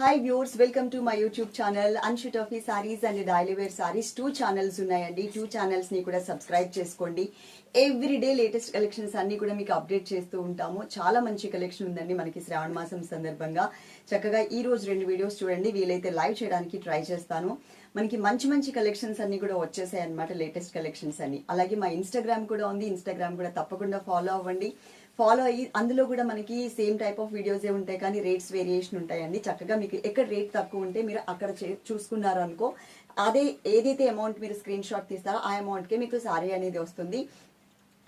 Hi viewers welcome to my YouTube channel అన్షుట్ ఆఫీ saris and daily wear saris two channels ఉన్నాయండి. Two ఛానల్స్ని కూడా subscribe చేసుకోండి. Every day latest collections అన్నీ కూడా మీకు update చేస్తూ ఉంటాము. చాలా మంచి కలెక్షన్ ఉందండి మనకి శ్రావణ మాసం సందర్భంగా. చక్కగా ఈ రోజు రెండు వీడియోస్ చూడండి. వీలైతే లైవ్ చేయడానికి ట్రై చేస్తాను. మనకి మంచి మంచి కలెక్షన్స్ అన్ని కూడా వచ్చేసాయి అనమాట లేటెస్ట్ కలెక్షన్స్ అన్ని. అలాగే మా ఇన్స్టాగ్రామ్ కూడా ఉంది. ఇన్స్టాగ్రామ్ కూడా తప్పకుండా ఫాలో అవ్వండి. ఫాలో అయ్యి అందులో కూడా మనకి సేమ్ టైప్ ఆఫ్ వీడియోసే ఉంటాయి. కానీ రేట్స్ వేరియేషన్ ఉంటాయండి. చక్కగా మీకు ఎక్కడ రేట్ తక్కువ ఉంటే మీరు అక్కడ చే- చూసుకున్నారు అనుకో అదే ఏదైతే అమౌంట్ మీరు స్క్రీన్ షాట్ తీస్తారో ఆ అమౌంట్కే మీకు శారీ అనేది వస్తుంది.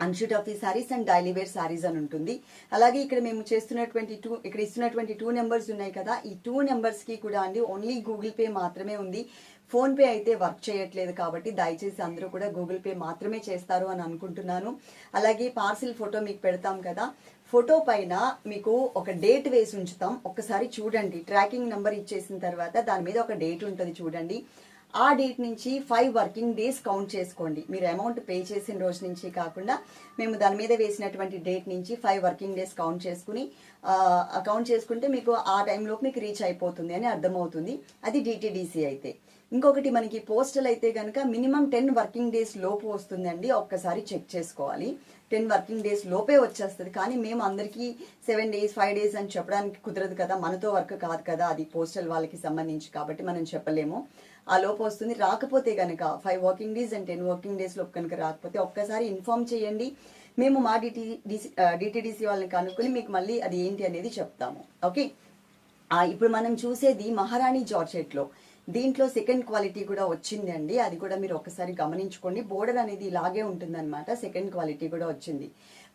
అన్షూట్ of the saris and daily wear saris అని ఉంటుంది. అలాగే ఇక్కడ మేము చేస్తున్నటువంటి టూ ఇక్కడ ఇస్తున్నటువంటి టూ నెంబర్స్ ఉన్నాయి కదా. ఈ టూ నెంబర్స్కి కూడా అండి ఓన్లీ గూగుల్ పే మాత్రమే ఉంది. ఫోన్ పే అయితే వర్క్ చేయట్లేదు కాబట్టి దయచేసి అందరూ కూడా గూగుల్ పే మాత్రమే చేస్తారు అని అనుకుంటున్నాను. అలాగే పార్సిల్ ఫోటో మీకు పెడతాం కదా. ఫోటో పైన మీకు ఒక డేట్ వేసి ఉంచుతాం. ఒక్కసారి చూడండి. ట్రాకింగ్ నెంబర్ ఇచ్చేసిన తర్వాత దాని మీద ఒక డేట్ ఉంటుంది చూడండి. ఆ డేట్ నుంచి ఫైవ్ వర్కింగ్ డేస్ కౌంట్ చేసుకోండి. మీరు అమౌంట్ పే చేసిన రోజు నుంచి కాకుండా మేము దాని మీద వేసినటువంటి డేట్ నుంచి ఫైవ్ వర్కింగ్ డేస్ కౌంట్ చేసుకుని కౌంట్ చేసుకుంటే మీకు ఆ టైంలోకి మీకు రీచ్ అయిపోతుంది అని అర్థమవుతుంది. అది డిటిడిసి అయితే. ఇంకొకటి మనకి పోస్టల్ అయితే కనుక మినిమం టెన్ వర్కింగ్ డేస్ లోపు వస్తుందండి. ఒక్కసారి చెక్ చేసుకోవాలి. టెన్ వర్కింగ్ డేస్ లోపే వచ్చేస్తుంది. కానీ మేము అందరికీ సెవెన్ డేస్ ఫైవ్ డేస్ అని చెప్పడానికి కుదరదు కదా. మనతో వర్క్ కాదు కదా. అది పోస్టల్ వాళ్ళకి సంబంధించి కాబట్టి మనం చెప్పలేము. ఆ లోపు వస్తుంది. రాకపోతే కనుక five working days and ten working days లోపు కనుక రాకపోతే ఒక్కసారి ఇన్ఫార్మ్ చేయండి. మేము మా డిటి డిటిడిసి వాళ్ళని కనుక్కొని మీకు మళ్ళీ అది ఏంటి అనేది చెప్తాము. ఓకే? ఇప్పుడు మనం చూసేది మహారాణి జార్జెట్లో. లో దీంట్లో సెకండ్ క్వాలిటీ కూడా వచ్చిందండి. అది కూడా మీరు ఒకసారి గమనించుకోండి. బోర్డర్ అనేది ఇలాగే ఉంటుందన్నమాట. సెకండ్ క్వాలిటీ కూడా వచ్చింది.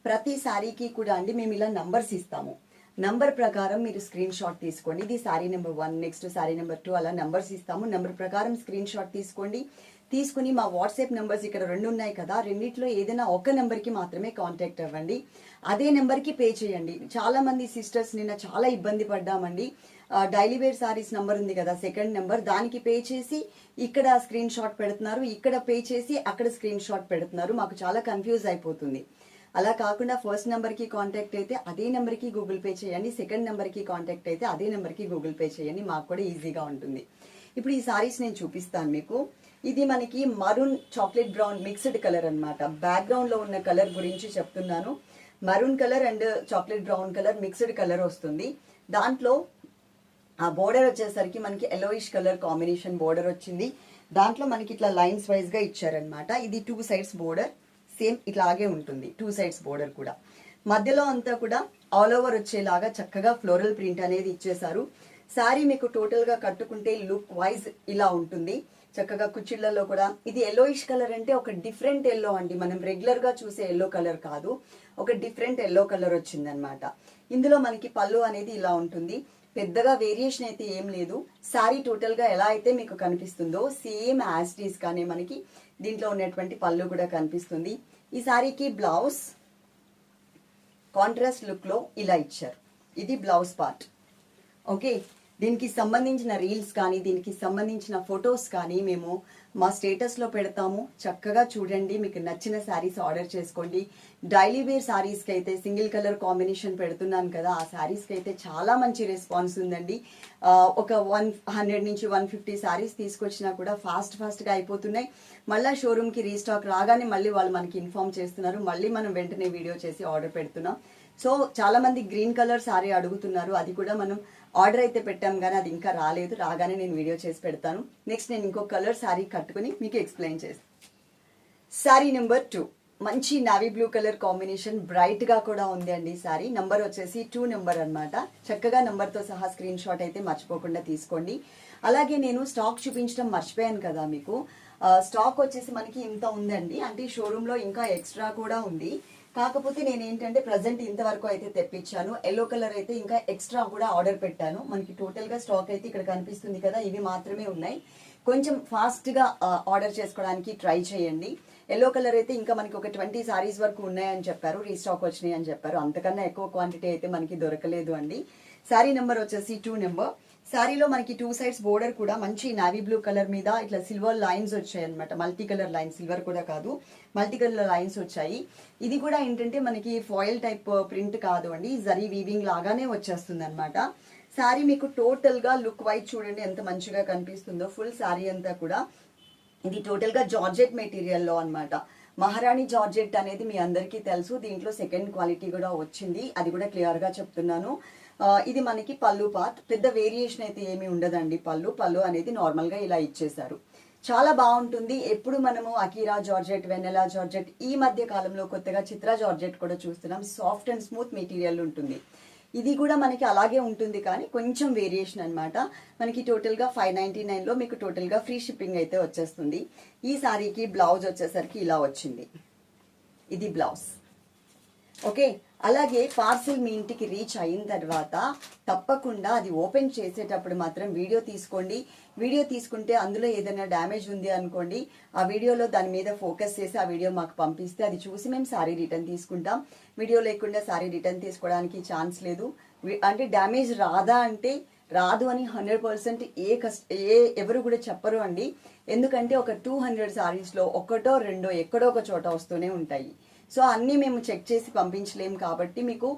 ప్రతి శారీకి కూడా అండి మేము ఇలా నంబర్స్ ఇస్తాము. నంబర్ ప్రకారం మీరు స్క్రీన్ షాట్ తీసుకోండి. ఇది sari number one next sari number two అలా నంబర్స్ ఇస్తాము. నెంబర్ ప్రకారం స్క్రీన్ షాట్ తీసుకోండి. తీసుకుని మా వాట్సాప్ నెంబర్స్ ఇక్కడ రెండు ఉన్నాయి కదా రెండిట్లో ఏదైనా ఒక నెంబర్కి మాత్రమే కాంటాక్ట్ అవ్వండి. అదే నెంబర్కి పే చేయండి. చాలా మంది సిస్టర్స్ నిన్న చాలా ఇబ్బంది పడ్డామండి. డైలీ వేర్ సారీస్ నెంబర్ ఉంది కదా సెకండ్ నెంబర్ దానికి పే చేసి ఇక్కడ స్క్రీన్ షాట్ పెడుతున్నారు. ఇక్కడ పే చేసి అక్కడ స్క్రీన్ షాట్ పెడుతున్నారు. మాకు చాలా కన్ఫ్యూజ్ అయిపోతుంది. అలా కాకుండా ఫస్ట్ నెంబర్కి కాంటాక్ట్ అయితే అదే నెంబర్కి గూగుల్ పే చేయండి. సెకండ్ నెంబర్కి కాంటాక్ట్ అయితే అదే నెంబర్కి గూగుల్ పే చేయండి. మాకు కూడా ఈజీగా ఉంటుంది. ఇప్పుడు ఈ సారీస్ నేను చూపిస్తాను మీకు. ఇది మనకి maroon chocolate brown mixed colour అనమాట బ్యాక్గ్రౌండ్లో ఉన్న కలర్ గురించి చెప్తున్నాను. Maroon colour and chocolate brown colour mixed colour వస్తుంది. దాంట్లో ఆ బోర్డర్ వచ్చేసరికి మనకి ఎలోయిష్ కలర్ కాంబినేషన్ బోర్డర్ వచ్చింది. దాంట్లో మనకి ఇట్లా లైన్స్ వైజ్గా ఇచ్చారనమాట ఇది టూ సైడ్స్ బోర్డర్ సేమ్ ఇట్లాగే ఉంటుంది టూ సైడ్స్ బోర్డర్ కూడా. మధ్యలో అంతా కూడా ఆల్ ఓవర్ వచ్చేలాగా చక్కగా ఫ్లోరల్ ప్రింట్ అనేది ఇచ్చేసారు శారీ మీకు టోటల్గా కట్టుకుంటే లుక్ వైజ్ ఇలా ఉంటుంది. చక్కగా కుచ్చిళ్ళలో కూడా ఇది ఎల్లోయిష్ కలర్ అంటే ఒక డిఫరెంట్ ఎల్లో అండి. మనం రెగ్యులర్గా చూసే ఎల్లో కలర్ కాదు ఒక డిఫరెంట్ ఎల్లో కలర్ వచ్చిందనమాట ఇందులో మనకి పళ్ళు అనేది ఇలా ఉంటుంది. పెద్దగా వేరియేషన్ అయితే ఏం లేదు. శారీ టోటల్గా ఎలా అయితే మీకు కనిపిస్తుందో సేమ్ యాజ్ కానీ మనకి దీంట్లో ఉన్నటువంటి పళ్ళు కూడా కనిపిస్తుంది. ఈ శారీకి బ్లౌజ్ కాంట్రాస్ట్ లుక్లో ఇలా ఇచ్చారు. ఇది బ్లౌజ్ పార్ట్. ఓకే? దీనికి సంబంధించిన రీల్స్ కానీ దీనికి సంబంధించిన ఫొటోస్ కానీ మేము మా స్టేటస్లో పెడతాము. చక్కగా చూడండి మీకు నచ్చిన శారీస్ ఆర్డర్ చేసుకోండి. డైలీ వేర్ శారీస్కి అయితే సింగిల్ కలర్ కాంబినేషన్ పెడుతున్నాను కదా ఆ శారీస్కి అయితే చాలా మంచి రెస్పాన్స్ ఉందండి. ఒక వన్ హండ్రెడ్ నుంచి వన్ ఫిఫ్టీ శారీస్ తీసుకొచ్చినా కూడా ఫాస్ట్ ఫాస్ట్గా అయిపోతున్నాయి. మళ్ళీ షోరూమ్కి రీస్టాక్ రాగానే మళ్ళీ వాళ్ళు మనకి ఇన్ఫార్మ్ చేస్తున్నారు. మళ్ళీ మనం వెంటనే వీడియో చేసి ఆర్డర్ పెడుతున్నాం. సో చాలా మంది గ్రీన్ కలర్ సారీ అడుగుతున్నారు. అది కూడా మనం ఆర్డర్ అయితే పెట్టాం కానీ అది ఇంకా రాలేదు. రాగానే నేను వీడియో చేసి పెడతాను. నెక్స్ట్ నేను ఇంకో కలర్ సారీ కట్టుకుని మీకు ఎక్స్ప్లెయిన్ చేస్తాను సారీ నెంబర్ టూ మంచి నావీ బ్లూ కలర్ కాంబినేషన్ బ్రైట్గా కూడా ఉంది అండి సారీ నంబర్ వచ్చేసి టూ నెంబర్ అన్నమాట. చక్కగా నెంబర్తో సహా స్క్రీన్ షాట్ అయితే మర్చిపోకుండా తీసుకోండి. అలాగే నేను స్టాక్ చూపించడం మర్చిపోయాను కదా మీకు. Uh, స్టాక్ వచ్చేసి మనకి ఇంత ఉందండి. అంటే షోరూంలో ఇంకా ఎక్స్ట్రా కూడా ఉంది. కాకపోతే నేను ఏంటంటే ప్రజెంట్ ఇంతవరకు అయితే తెప్పించాను. ఎల్లో కలర్ అయితే ఇంకా ఎక్స్ట్రా కూడా ఆర్డర్ పెట్టాను. మనకి టోటల్గా స్టాక్ అయితే ఇక్కడ కనిపిస్తుంది కదా ఇవి మాత్రమే ఉన్నాయి. కొంచెం ఫాస్ట్గా ఆర్డర్ చేసుకోవడానికి ట్రై చేయండి. ఎల్లో కలర్ అయితే ఇంకా మనకి ఒక ట్వంటీ సారీస్ వరకు ఉన్నాయని చెప్పారు. రీస్టాక్ వచ్చినాయి అని చెప్పారు. అంతకన్నా ఎక్కువ క్వాంటిటీ అయితే మనకి దొరకలేదు అండి. శారీ నెంబర్ వచ్చేసి టూ నెంబర్ శారీలో మనకి టూ సైడ్స్ బోర్డర్ కూడా మంచి నావీ బ్లూ కలర్ మీద ఇట్లా సిల్వర్ లైన్స్ వచ్చాయి అనమాట మల్టీ కలర్ లైన్స్ సిల్వర్ కూడా కాదు. మల్టీ కలర్ లైన్స్ వచ్చాయి. ఇది కూడా ఏంటంటే మనకి ఫాయిల్ టైప్ ప్రింట్ కాదు అండి. జరీ వీవింగ్ లాగానే వచ్చేస్తుంది అనమాట శారీ మీకు టోటల్గా లుక్ వైజ్ చూడండి ఎంత మంచిగా కనిపిస్తుందో. ఫుల్ శారీ అంతా కూడా. ఇది టోటల్గా జార్జెట్ మెటీరియల్లో అనమాట మహారాణి జార్జెట్ అనేది మీ అందరికీ తెలుసు. దీంట్లో సెకండ్ క్వాలిటీ కూడా వచ్చింది. అది కూడా క్లియర్గా చెప్తున్నాను. ఇది మనకి పళ్ళు పాత్. పెద్ద వేరియేషన్ అయితే ఏమీ ఉండదండి పళ్ళు. పళ్ళు అనేది నార్మల్గా ఇలా ఇచ్చేసారు చాలా బాగుంటుంది. ఎప్పుడు మనము అకీరా జార్జెట్ వెనెలా జార్జెట్ ఈ మధ్య కాలంలో కొత్తగా చిత్ర జార్జెట్ కూడా చూస్తున్నాం. సాఫ్ట్ అండ్ స్మూత్ మెటీరియల్ ఉంటుంది. ఇది కూడా మనకి అలాగే ఉంటుంది కానీ కొంచెం వేరియేషన్ అన్నమాట. మనకి టోటల్గా ఫైవ్ నైంటీ నైన్లో మీకు టోటల్గా ఫ్రీ షిప్పింగ్ అయితే వచ్చేస్తుంది. ఈ సారీకి బ్లౌజ్ వచ్చేసరికి ఇలా వచ్చింది. ఇది బ్లౌజ్ ఓకే అలాగే పార్సిల్ మీ ఇంటికి రీచ్ అయిన తర్వాత తప్పకుండా అది ఓపెన్ చేసేటప్పుడు మాత్రం వీడియో తీసుకోండి. వీడియో తీసుకుంటే అందులో ఏదైనా డ్యామేజ్ ఉంది అనుకోండి ఆ వీడియోలో దాని మీద ఫోకస్ చేసి ఆ వీడియో మాకు పంపిస్తే అది చూసి మేము సారీ రిటర్న్ తీసుకుంటాం. వీడియో లేకుండా సారీ రిటర్న్ తీసుకోవడానికి ఛాన్స్ లేదు. అంటే డ్యామేజ్ రాదా అంటే రాదు అని హండ్రెడ్ పర్సెంట్ ఏ కష్ట ఏ ఎవరు కూడా చెప్పరు అండి. ఎందుకంటే ఒక టూ హండ్రెడ్ సారీస్లో ఒకటో రెండో ఎక్కడో ఒక చోట వస్తూనే ఉంటాయి. సో అన్నీ మేము చెక్ చేసి పంపించలేం కాబట్టి మీకు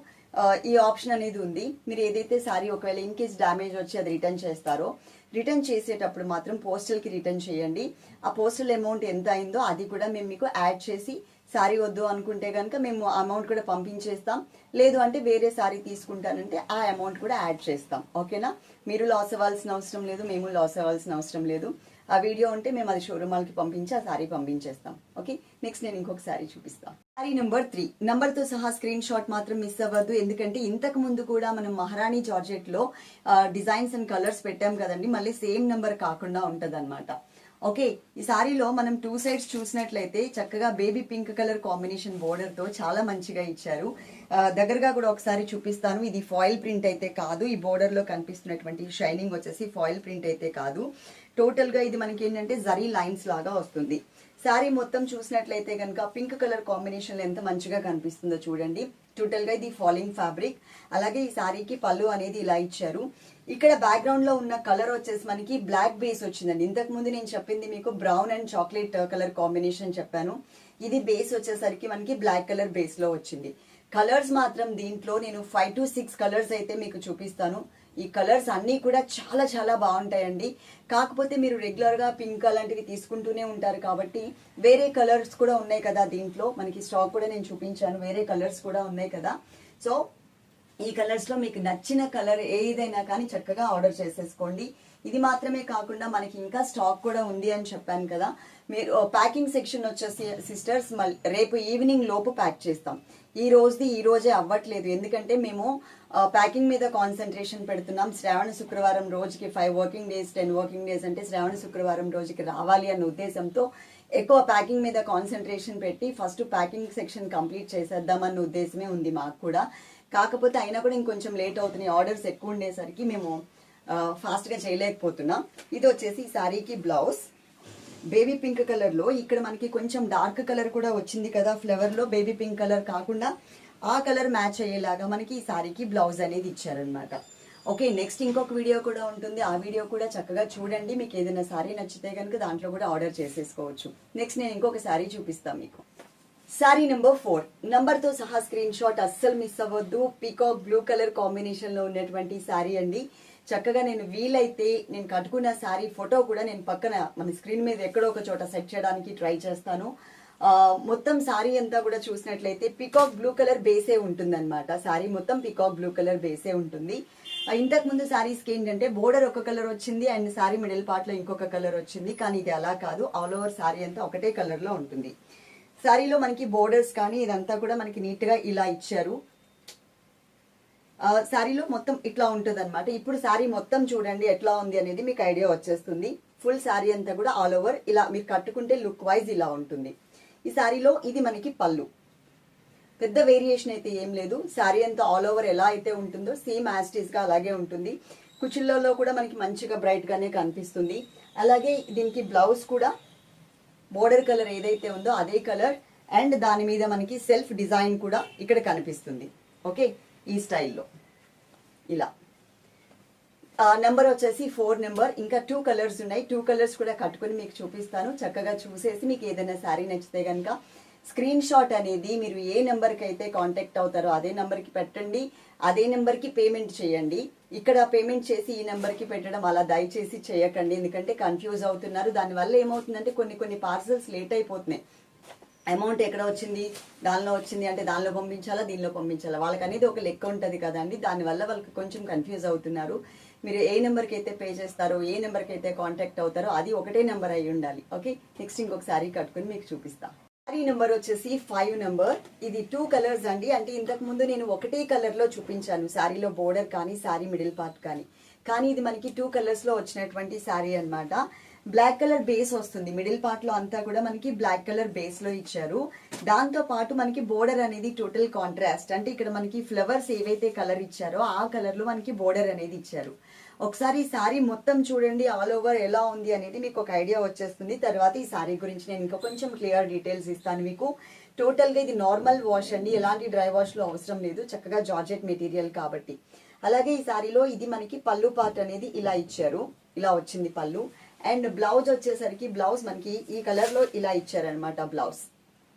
ఈ ఆప్షన్ అనేది ఉంది. మీరు ఏదైతే సారీ ఒకవేళ ఇన్ కేస్ డ్యామేజ్ వచ్చి అది రిటర్న్ చేస్తారో రిటర్న్ చేసేటప్పుడు మాత్రం పోస్టల్కి రిటర్న్ చేయండి. ఆ పోస్టల్ అమౌంట్ ఎంత అయిందో అది కూడా మేము మీకు యాడ్ చేసి సారీ వద్దు అనుకుంటే కనుక మేము అమౌంట్ కూడా పంపించేస్తాం. లేదు అంటే వేరే సారీ తీసుకుంటానంటే ఆ అమౌంట్ కూడా యాడ్ చేస్తాం. ఓకేనా? మీరు లాస్ అవ్వాల్సిన అవసరం లేదు మేము లాస్ అవ్వాల్సిన అవసరం లేదు. ఆ వీడియో ఉంటే మేము అది షోరూమ్ వాళ్ళకి పంపించి ఆ సారీ పంపించేస్తాం. ఓకే నెక్స్ట్ నేను ఇంకొక సారీ చూపిస్తాను సారీ నెంబర్ త్రీ నంబర్తో సహా స్క్రీన్ షాట్ మాత్రం మిస్ అవ్వద్దు. ఎందుకంటే ఇంతకు ముందు కూడా మనం మహారాణి జార్జెట్లో డిజైన్స్ అండ్ కలర్స్ పెట్టాం కదండి. మళ్ళీ సేమ్ నెంబర్ కాకుండా ఉంటది ఓకే ఈ సారీలో మనం టూ సైడ్స్ చూసినట్లయితే చక్కగా బేబీ పింక్ కలర్ కాంబినేషన్ బోర్డర్తో చాలా మంచిగా ఇచ్చారు. దగ్గరగా కూడా ఒకసారి చూపిస్తాను. ఇది ఫాయిల్ ప్రింట్ అయితే కాదు. ఈ బోర్డర్లో కనిపిస్తున్నటువంటి షైనింగ్ వచ్చేసి ఫాయిల్ ప్రింట్ అయితే కాదు. టోటల్గా ఇది మనకి ఏంటంటే జరీ లైన్స్ లాగా వస్తుంది. శారీ మొత్తం చూసినట్లయితే కనుక పింక్ కలర్ కాంబినేషన్ ఎంత మంచిగా కనిపిస్తుందో చూడండి. టోటల్గా ఇది ఫాలింగ్ ఫ్యాబ్రిక్ అలాగే ఈ శారీకి పళ్ళు అనేది ఇలా ఇచ్చారు. ఇక్కడ బ్యాక్గ్రౌండ్లో ఉన్న కలర్ వచ్చేసి మనకి బ్లాక్ బేస్ వచ్చిందండి. ఇంతకు ముందు నేను చెప్పింది మీకు brown and chocolate colour combination చెప్పాను. ఇది బేస్ వచ్చేసరికి మనకి బ్లాక్ కలర్ బేస్లో వచ్చింది. కలర్స్ మాత్రం దీంట్లో నేను ఫైవ్ టు సిక్స్ కలర్స్ అయితే మీకు చూపిస్తాను. ఈ కలర్స్ అన్నీ కూడా చాలా చాలా బాగుంటాయండి. కాకపోతే మీరు రెగ్యులర్గా పింక్ అలాంటివి తీసుకుంటూనే ఉంటారు కాబట్టి వేరే కలర్స్ కూడా ఉన్నాయి కదా దీంట్లో. మనకి స్టాక్ కూడా నేను చూపించాను వేరే కలర్స్ కూడా ఉన్నాయి కదా. సో ఈ కలర్స్లో మీకు నచ్చిన కలర్ ఏదైనా కానీ చక్కగా ఆర్డర్ చేసేసుకోండి. ఇది మాత్రమే కాకుండా మనకి ఇంకా స్టాక్ కూడా ఉంది అని చెప్పాను కదా. మీరు ప్యాకింగ్ సెక్షన్ వచ్చేసి సిస్టర్స్ మళ్ళీ రేపు ఈవినింగ్ లోపు ప్యాక్ చేస్తాం. ఈ రోజుది ఈ రోజే అవ్వట్లేదు. ఎందుకంటే మేము ప్యాకింగ్ మీద కాన్సన్ట్రేషన్ పెడుతున్నాం. శ్రావణ శుక్రవారం రోజుకి five working days ten working days అంటే శ్రావణ శుక్రవారం రోజుకి రావాలి అన్న ఉద్దేశంతో ఎక్కువ ప్యాకింగ్ మీద కాన్సన్ట్రేషన్ పెట్టి ఫస్ట్ ప్యాకింగ్ సెక్షన్ కంప్లీట్ చేసేద్దామన్న ఉద్దేశమే ఉంది మాకు కూడా. కాకపోతే అయినా కూడా ఇంకొంచెం లేట్ అవుతున్నాయి. ఆర్డర్స్ ఎక్కువ ఉండేసరికి మేము ఫాస్ట్గా చేయలేకపోతున్నా. ఇది వచ్చేసి ఈ శారీకి బ్లౌజ్ బేబీ పింక్ కలర్లో ఇక్కడ మనకి కొంచెం డార్క్ కలర్ కూడా వచ్చింది కదా ఫ్లవర్లో బేబీ పింక్ కలర్ కాకుండా ఆ కలర్ మ్యాచ్ అయ్యేలాగా మనకి ఈ శారీకి బ్లౌజ్ అనేది ఇచ్చారనమాట ఓకే నెక్స్ట్ ఇంకొక వీడియో కూడా ఉంటుంది. ఆ వీడియో కూడా చక్కగా చూడండి. మీకు ఏదైనా సారీ నచ్చితే కనుక దాంట్లో కూడా ఆర్డర్ చేసేసుకోవచ్చు. నెక్స్ట్ నేను ఇంకొక శారీ చూపిస్తాను మీకు. శారీ నెంబర్ ఫోర్ నంబర్తో సహా స్క్రీన్ షాట్ అస్సలు మిస్ అవ్వద్దు. పీకాక్ బ్లూ కలర్ కాంబినేషన్లో ఉన్నటువంటి శారీ అండి. చక్కగా నేను వీలైతే నేను కట్టుకున్న శారీ ఫోటో కూడా నేను పక్కన మన స్క్రీన్ మీద ఎక్కడో ఒక చోట సెట్ చేయడానికి ట్రై చేస్తాను. మొత్తం శారీ అంతా కూడా చూసినట్లయితే పికాక్ బ్లూ కలర్ బేసే ఉంటుందన్నమాట. శారీ మొత్తం పికాక్ బ్లూ కలర్ బేసే ఉంటుంది. ఇంతకు ముందు శారీస్కి ఏంటంటే బోర్డర్ ఒక కలర్ వచ్చింది అండ్ శారీ మిడిల్ పార్ట్లో ఇంకొక కలర్ వచ్చింది కానీ ఇది అలా కాదు. ఆల్ ఓవర్ శారీ అంతా ఒకటే కలర్లో ఉంటుంది. శారీలో మనకి బోర్డర్స్ కానీ ఇదంతా కూడా మనకి నీట్గా ఇలా ఇచ్చారు. శారీలో మొత్తం ఇట్లా ఉంటుంది అనమాట ఇప్పుడు శారీ మొత్తం చూడండి ఎట్లా ఉంది అనేది మీకు ఐడియా వచ్చేస్తుంది. ఫుల్ శారీ అంతా కూడా ఆల్ ఓవర్ ఇలా మీరు కట్టుకుంటే లుక్ వైజ్ ఇలా ఉంటుంది. ఈ శారీలో ఇది మనకి పళ్ళు. పెద్ద వేరియేషన్ అయితే ఏం లేదు. శారీ అంతా ఆల్ ఓవర్ ఎలా అయితే ఉంటుందో సేమ్ యాస్టీస్గా అలాగే ఉంటుంది. కుచిళ్ళలో కూడా మనకి మంచిగా బ్రైట్గానే కనిపిస్తుంది. అలాగే దీనికి బ్లౌజ్ కూడా బోర్డర్ కలర్ ఏదైతే ఉందో అదే కలర్ అండ్ దాని మీద మనకి సెల్ఫ్ డిజైన్ కూడా ఇక్కడ కనిపిస్తుంది. ఓకే ఈ స్టైల్లో. ఇలా. నెంబర్ వచ్చేసి ఫోర్ నెంబర్. ఇంకా టూ కలర్స్ ఉన్నాయి. టూ కలర్స్ కూడా కట్టుకొని మీకు చూపిస్తాను. చక్కగా చూసేసి మీకు ఏదైనా శారీ నచ్చితే కనుక స్క్రీన్ షాట్ అనేది మీరు ఏ నెంబర్కి అయితే కాంటాక్ట్ అవుతారో అదే నెంబర్కి పెట్టండి. అదే నెంబర్కి పేమెంట్ చేయండి. ఇక్కడ పేమెంట్ చేసి ఈ నెంబర్కి పెట్టడం అలా దయచేసి చేయకండి. ఎందుకంటే కన్ఫ్యూజ్ అవుతున్నారు. దానివల్ల ఏమవుతుందంటే కొన్ని కొన్ని పార్సల్స్ లేట్ అయిపోతున్నాయి. అమౌంట్ ఎక్కడ వచ్చింది దానిలో వచ్చింది అంటే దానిలో పంపించాలా దీనిలో పంపించాలా? వాళ్ళకి అనేది ఒక లెక్క ఉంటుంది కదండి. దానివల్ల వాళ్ళకి కొంచెం కన్ఫ్యూజ్ అవుతున్నారు. మీరు ఏ నెంబర్కి అయితే పే చేస్తారో ఏ నెంబర్కి అయితే కాంటాక్ట్ అవుతారో అది ఒకటే నెంబర్ అయి ఉండాలి. ఓకే నెక్స్ట్ ఇంకొక శారీ కట్టుకుని మీకు చూపిస్తాను శారీ నెంబర్ వచ్చేసి ఫైవ్ నెంబర్ ఇది టూ కలర్స్ అండి. అంటే ఇంతకు ముందు నేను ఒకటే కలర్లో చూపించాను. శారీలో బోర్డర్ కానీ శారీ మిడిల్ పార్ట్ కానీ. కానీ ఇది మనకి టూ కలర్స్లో వచ్చినటువంటి శారీ అన్నమాట. బ్లాక్ కలర్ బేస్ వస్తుంది. మిడిల్ పార్ట్లో అంతా కూడా మనకి బ్లాక్ కలర్ బేస్లో ఇచ్చారు. దాంతో పాటు మనకి బోర్డర్ అనేది టోటల్ కాంట్రాస్ట్ అంటే ఇక్కడ మనకి ఫ్లవర్స్ ఏవైతే కలర్ ఇచ్చారో ఆ కలర్లో మనకి బోర్డర్ అనేది ఇచ్చారు. ఒకసారి ఈ శారీ మొత్తం చూడండి ఆల్ ఓవర్ ఎలా ఉంది అనేది మీకు ఒక ఐడియా వచ్చేస్తుంది. తర్వాత ఈ శారీ గురించి నేను ఇంకా కొంచెం క్లియర్ డీటెయిల్స్ ఇస్తాను మీకు. టోటల్గా ఇది నార్మల్ వాష్ అండి. ఎలాంటి డ్రై వాష్లో అవసరం లేదు. చక్కగా జార్జెట్ మెటీరియల్ కాబట్టి. అలాగే ఈ శారీలో ఇది మనకి పళ్ళు పార్ట్ అనేది ఇలా ఇచ్చారు. ఇలా వచ్చింది పళ్ళు. అండ్ బ్లౌజ్ వచ్చేసరికి బ్లౌజ్ మనకి ఈ కలర్లో ఇలా ఇచ్చారనమాట బ్లౌజ్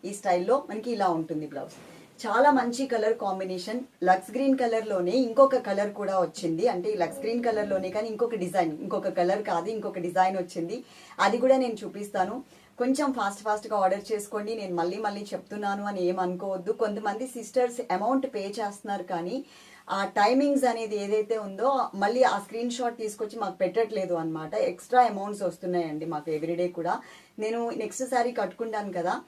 ఈ స్టైల్లో మనకి ఇలా ఉంటుంది బ్లౌజ్ చాలా మంచి కలర్ కాంబినేషన్ లక్స్ గ్రీన్ కలర్లోనే ఇంకొక కలర్ కూడా వచ్చింది. అంటే ఈ లక్స్ గ్రీన్ కలర్లోనే కానీ ఇంకొక డిజైన్ ఇంకొక కలర్ కాదు ఇంకొక డిజైన్ వచ్చింది. అది కూడా నేను చూపిస్తాను. కొంచెం ఫాస్ట్ ఫాస్ట్గా ఆర్డర్ చేసుకోండి. నేను మళ్ళీ మళ్ళీ చెప్తున్నాను అని ఏం అనుకోవద్దు కొంతమంది సిస్టర్స్ అమౌంట్ పే చేస్తున్నారు కానీ ఆ టైమింగ్స్ అనేది ఏదైతే ఉందో మళ్ళీ ఆ స్క్రీన్ షాట్ తీసుకొచ్చి మాకు పెట్టట్లేదు అన్నమాట. ఎక్స్ట్రా అమౌంట్స్ వస్తున్నాయండి మాకు ఎవ్రీడే కూడా. నేను నెక్స్ట్ సారీ కట్టుకుంటాను కదా.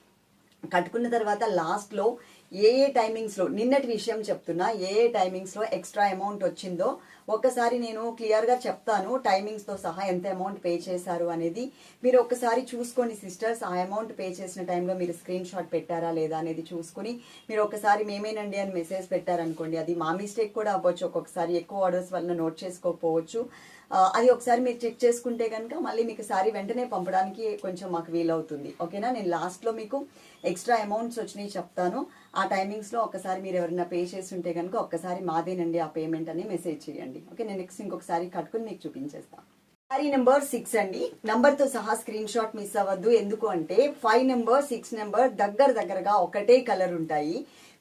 కట్టుకున్న తర్వాత లాస్ట్లో ఏ ఏ టైమింగ్స్లో నిన్నటి విషయం చెప్తున్నా ఏ ఏ టైమింగ్స్లో ఎక్స్ట్రా అమౌంట్ వచ్చిందో ఒక్కసారి నేను క్లియర్గా చెప్తాను టైమింగ్స్తో సహా ఎంత అమౌంట్ పే చేశారు అనేది. మీరు ఒక్కసారి చూసుకోండి సిస్టర్స్ ఆ అమౌంట్ పే చేసిన టైంలో మీరు స్క్రీన్ షాట్ పెట్టారా లేదా అనేది చూసుకుని మీరు ఒకసారి మేమేనండి అని మెసేజ్ పెట్టారనుకోండి అది మా మిస్టేక్ కూడా అవ్వచ్చు. ఒక్కొక్కసారి ఎక్కువ ఆర్డర్స్ వల్ల నోట్ చేసుకోకపోవచ్చు. అది ఒకసారి మీరు చెక్ చేసుకుంటే కనుక మళ్ళీ మీకు సారీ వెంటనే పంపడానికి కొంచెం మాకు వీలవుతుంది. ఓకేనా? నేను లాస్ట్లో మీకు ఎక్స్ట్రా అమౌంట్స్ వచ్చినాయి చెప్తాను. ఆ టైమింగ్స్లో ఒక్కసారి మీరు ఎవరైనా పే చేసి ఉంటే కనుక ఒక్కసారి మాదేనండి ఆ పేమెంట్ అని మెసేజ్ చేయండి. ఓకే? నేను నెక్స్ట్ ఇంకొకసారి కట్టుకుని మీకు చూపించేస్తాను సారీ నెంబర్ సిక్స్ అండి. నంబర్తో సహా స్క్రీన్ షాట్ మిస్ అవ్వద్దు. ఎందుకు అంటే ఫైవ్ నెంబర్ సిక్స్ నెంబర్ దగ్గర దగ్గరగా ఒకటే కలర్ ఉంటాయి.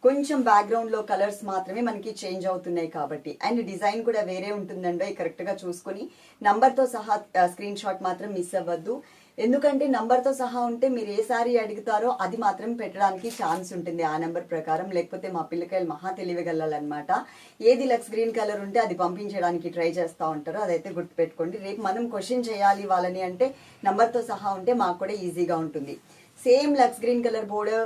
కొంచెం బ్యాక్గ్రౌండ్లో కలర్స్ మాత్రమే మనకి చేంజ్ అవుతున్నాయి కాబట్టి. అండ్ డిజైన్ కూడా వేరే ఉంటుందండి. కరెక్ట్గా చూసుకొని నంబర్తో సహా స్క్రీన్ షాట్ మాత్రం మిస్ అవ్వద్దు. ఎందుకంటే నంబర్తో సహా ఉంటే మీరు ఏ సారీ అడుగుతారో అది మాత్రం పెట్టడానికి ఛాన్స్ ఉంటుంది ఆ నెంబర్ ప్రకారం. లేకపోతే మా పిల్లకాయలు మహా తెలివిగలనమాట ఏది లక్స్ గ్రీన్ కలర్ ఉంటే అది పంపించడానికి ట్రై చేస్తూ ఉంటారో. అదైతే గుర్తుపెట్టుకోండి. రేపు మనం క్వశ్చన్ చేయాలి వాళ్ళని అంటే నంబర్తో సహా ఉంటే మాకు కూడా ఈజీగా ఉంటుంది. సేమ్ లక్స్ గ్రీన్ కలర్ బోర్డర్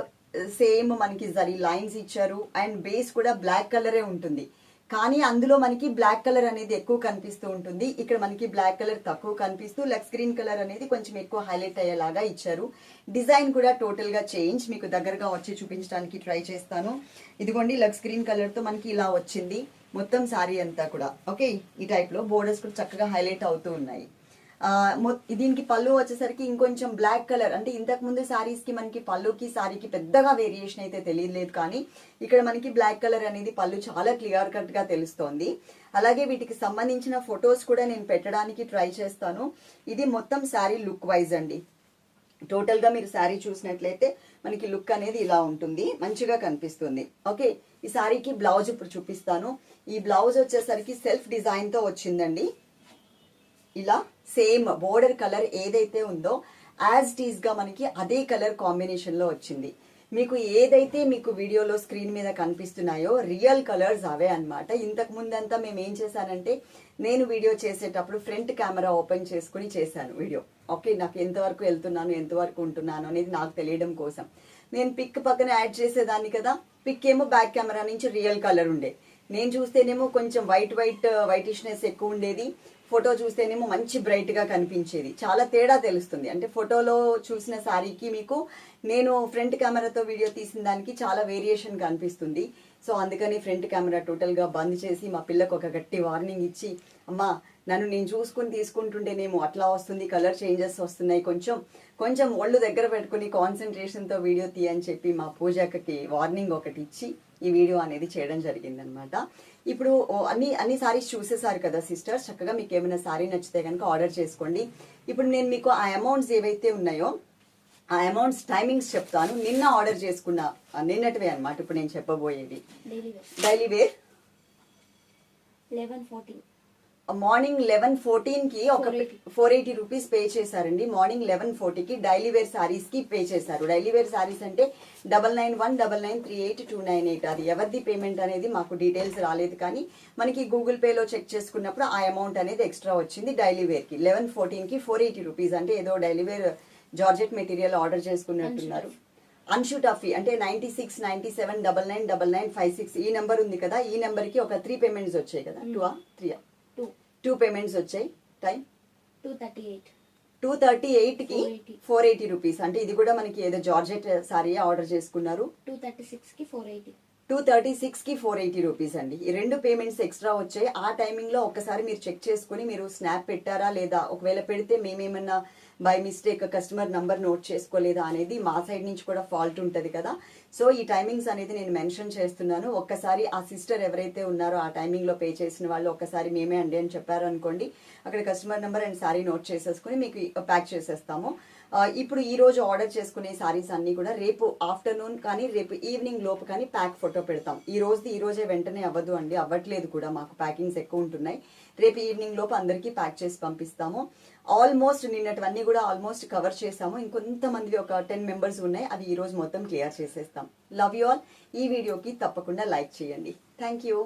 సేమ్ మనకి జరీ లైన్స్ ఇచ్చారు. అండ్ బేస్ కూడా బ్లాక్ కలరే ఉంటుంది. కానీ అందులో మనకి బ్లాక్ కలర్ అనేది ఎక్కువ కనిపిస్తూ ఉంటుంది. ఇక్కడ మనకి బ్లాక్ కలర్ తక్కువ కనిపిస్తూ లక్స్ గ్రీన్ కలర్ అనేది కొంచెం ఎక్కువ హైలైట్ అయ్యేలాగా ఇచ్చారు. డిజైన్ కూడా టోటల్గా చేంజ్ మీకు దగ్గరగా వచ్చి చూపించడానికి ట్రై చేస్తాను. ఇదిగోండి లక్స్ గ్రీన్ కలర్తో మనకి ఇలా వచ్చింది. మొత్తం శారీ అంతా కూడా. ఓకే ఈ టైప్లో బోర్డర్స్ కూడా చక్కగా హైలైట్ అవుతూ ఉన్నాయి. దీనికి పళ్ళు వచ్చేసరికి ఇంకొంచెం బ్లాక్ కలర్ అంటే ఇంతకు ముందు సారీస్కి మనకి పళ్ళుకి సారీకి పెద్దగా వేరియేషన్ అయితే తెలియలేదు కానీ ఇక్కడ మనకి బ్లాక్ కలర్ అనేది పళ్ళు చాలా క్లియర్ కట్గా తెలుస్తోంది. అలాగే వీటికి సంబంధించిన ఫొటోస్ కూడా నేను పెట్టడానికి ట్రై చేస్తాను. ఇది మొత్తం శారీ లుక్ వైజ్ అండి. టోటల్గా మీరు శారీ చూసినట్లయితే మనకి లుక్ అనేది ఇలా ఉంటుంది. మంచిగా కనిపిస్తుంది. ఓకే ఈ శారీకి బ్లౌజ్ ఇప్పుడు చూపిస్తాను. ఈ బ్లౌజ్ వచ్చేసరికి సెల్ఫ్ డిజైన్తో వచ్చిందండి. ఇలా. సేమ్ బోర్డర్ కలర్ ఏదైతే ఉందో యాజ్ ఇట్గా మనకి అదే కలర్ కాంబినేషన్లో వచ్చింది. మీకు ఏదైతే మీకు వీడియోలో స్క్రీన్ మీద కనిపిస్తున్నాయో రియల్ కలర్స్ అవే అనమాట ఇంతకు ముందంతా మేము ఏం చేశానంటే నేను వీడియో చేసేటప్పుడు ఫ్రంట్ కెమెరా ఓపెన్ చేసుకుని చేశాను వీడియో ఓకే నాకు ఎంతవరకు వెళ్తున్నాను ఎంతవరకు ఉంటున్నాను అనేది నాకు తెలియడం కోసం. నేను పిక్ పక్కన యాడ్ చేసేదాన్ని కదా పిక్ ఏమో బ్యాక్ కెమెరా నుంచి రియల్ కలర్ ఉండే. నేను చూస్తేనేమో కొంచెం వైట్ వైట్ వైటిష్నెస్ ఎక్కువ ఉండేది. ఫోటో చూస్తేనేమో మంచి బ్రైట్గా కనిపించేది. చాలా తేడా తెలుస్తుంది. అంటే ఫోటోలో చూసిన శారీకి మీకు నేను ఫ్రంట్ కెమెరాతో వీడియో తీసిన దానికి చాలా వేరియేషన్ కనిపిస్తుంది. సో అందుకని ఫ్రంట్ కెమెరా టోటల్గా బంద్ చేసి మా పిల్లకు ఒక గట్టి వార్నింగ్ ఇచ్చి అమ్మా నన్ను నేను చూసుకుని తీసుకుంటుంటేనేమో అట్లా వస్తుంది కలర్ చేంజెస్ వస్తున్నాయి కొంచెం కొంచెం ఒళ్ళు దగ్గర పెట్టుకుని కాన్సన్ట్రేషన్తో వీడియో తీయని చెప్పి మా పూజకి వార్నింగ్ ఒకటి ఇచ్చి ఈ వీడియో అనేది చేయడం జరిగిందనమాట. ఇప్పుడు అన్ని అన్ని సారీస్ చూసేసారు కదా సిస్టర్స్ చక్కగా మీకు ఏమైనా సారీ నచ్చితే కనుక ఆర్డర్ చేసుకోండి. ఇప్పుడు నేను మీకు ఆ అమౌంట్స్ ఏవైతే ఉన్నాయో ఆ అమౌంట్స్ టైమింగ్స్ చెప్తాను. నిన్న ఆర్డర్ చేసుకున్న నిన్నటివే అన్నమాట. ఇప్పుడు నేను చెప్పబోయేవి. Wear daily wear eleven fourteen morning eleven ఫోర్టీన్కి ఒక 480. ఫోర్ ఎయిటీ రూపీస్ పే చేశారండి. మార్నింగ్ లెవెన్ ఫోర్టీకి డైలీ వేర్ సారీస్కి పే చేశారు. డైలీ వేర్ సారీస్ అంటే double nine one double nine three eight two nine eight. అది ఎవరిది పేమెంట్ అనేది మాకు డీటెయిల్స్ రాలేదు కానీ మనకి గూగుల్ పేలో చెక్ చేసుకున్నప్పుడు ఆ అమౌంట్ అనేది ఎక్స్ట్రా వచ్చింది డైలీ వేర్కి లెవెన్ ఫోర్టీన్కి ఫోర్ ఎయిటీ రూపీస్ అంటే ఏదో daily wear georgette material order చేసుకున్నట్టున్నారు. Anshu టఫీ అంటే ninety six ninety seven double nine double nine five six ఈ నెంబర్ ఉంది కదా ఈ నెంబర్కి ఒక త్రీ పేమెంట్స్ వచ్చాయి కదా. Two three two two payments వచ్చాయి. Time two thirty eight two thirty ఎయిట్కి 480. ఫోర్ ఎయిటీ రూపీస్ అంటే ఇది కూడా మనకి ఏదో జార్జెట్ సారీ ఆర్డర్ చేసుకున్నారు. టూ థర్టీ సిక్స్కి ఫోర్ ఎయిటీ టూ థర్టీ సిక్స్కి ఫోర్ ఎయిటీ రూపీస్ అండి. ఈ రెండు పేమెంట్స్ ఎక్స్ట్రా వచ్చాయి. ఆ టైమింగ్లో ఒక్కసారి మీరు చెక్ చేసుకుని మీరు స్నాప్ పెట్టారా లేదా ఒకవేళ పెడితే మేమేమన్నా by mistake customer number note చేసుకోలేదా అనేది మా సైడ్ నుంచి కూడా ఫాల్ట్ ఉంటుంది కదా. సో ఈ టైమింగ్స్ అనేది నేను మెన్షన్ చేస్తున్నాను. ఒక్కసారి ఆ సిస్టర్ ఎవరైతే ఉన్నారో ఆ టైమింగ్లో పే చేసిన వాళ్ళు ఒక్కసారి మేమే అండి అని చెప్పారు అనుకోండి అక్కడ customer number and sari note చేసేసుకుని మీకు ప్యాక్ చేసేస్తాము. ఇప్పుడు ఈ రోజు ఆర్డర్ చేసుకునే సారీస్ అన్ని కూడా రేపు ఆఫ్టర్నూన్ కానీ రేపు ఈవినింగ్ లోపు కానీ ప్యాక్ ఫోటో పెడతాం. ఈ రోజుది ఈ రోజే వెంటనే అవ్వదు అండి. అవ్వట్లేదు కూడా మాకు ప్యాకింగ్స్ ఎక్కువ ఉంటున్నాయి. రేపు ఈవినింగ్ లోపు అందరికీ ప్యాక్ చేసి పంపిస్తాము. ఆల్మోస్ట్ నిన్నటివన్నీ కూడా ఆల్మోస్ట్ కవర్ చేసాము ఇంకొంతమంది ఒక టెన్ మెంబర్స్ ఉన్నాయి. అవి ఈరోజు మొత్తం క్లియర్ చేసేస్తాం. లవ్ యూ ఆల్ ఈ వీడియోకి తప్పకుండా లైక్ చేయండి. Thank you